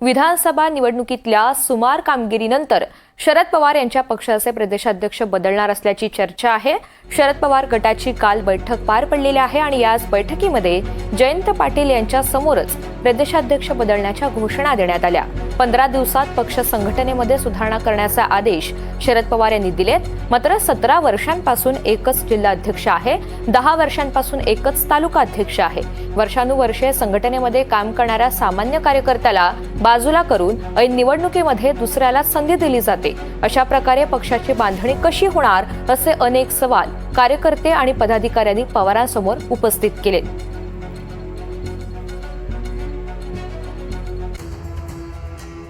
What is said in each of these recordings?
विधानसभा निवडणुकीतल्या सुमार कामगिरीनंतर शरद पवार यांच्या पक्षाचे प्रदेशाध्यक्ष बदलणार असल्याची चर्चा आहे. शरद पवार गटाची काल बैठक पार पडलेली आहे आणि याच बैठकीमध्ये जयंत पाटील यांच्या समोरच प्रदेशाध्यक्ष बदलण्याच्या घोषणा देण्यात आल्या. पंधरा दिवसात पक्ष संघटनेमध्ये सुधारणा करण्याचा आदेश शरद पवार यांनी दिलेत. मात्र सतरा वर्षांपासून एकच जिल्हा अध्यक्ष आहे. दहा वर्षांपासून एकच तालुका अध्यक्ष आहे. वर्षानुवर्षे संघटनेमध्ये काम करणाऱ्या सामान्य कार्यकर्त्याला बाजूला करून ऐन निवडणुकीमध्ये दुसऱ्याला संधी दिली जाते. अशा प्रकारे पक्षाची बांधणी कशी होणार असे अनेक सवाल कार्यकर्ते आणि पदाधिकाऱ्यांनी पवारांसमोर उपस्थित केले.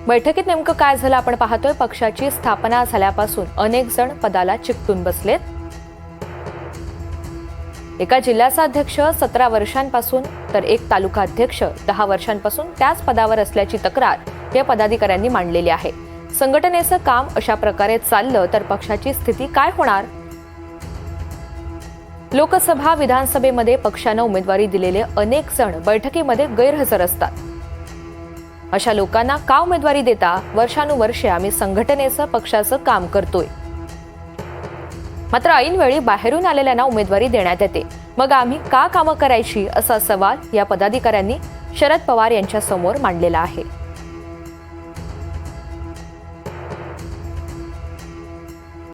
बैठकीत नेमकं काय झालं आपण पाहतोय. पक्षाची स्थापना झाल्यापासून अनेक जण पदाला चिकटून बसलेत. एका जिल्ह्याचा अध्यक्ष सतरा वर्षांपासून तर एक तालुका अध्यक्ष दहा वर्षांपासून त्याच पदावर असल्याची तक्रार या पदाधिकाऱ्यांनी मांडलेली आहे. संघटनेचं काम अशा प्रकारे चाललं तर पक्षाची स्थिती काय होणार? लोकसभा विधानसभेमध्ये पक्षानं उमेदवारी दिलेले अनेक जण बैठकीमध्ये गैरहजर असतात. अशा लोकांना का उमेदवारी देता? वर्षानुवर्षे आम्ही संघटनेचं पक्षाचं काम करतोय. मात्र ऐनवेळी बाहेरून आलेल्यांना उमेदवारी देण्यात येते. मग आम्ही का कामं करायची? असा सवाल या पदाधिकाऱ्यांनी शरद पवार यांच्या समोर मांडलेला आहे.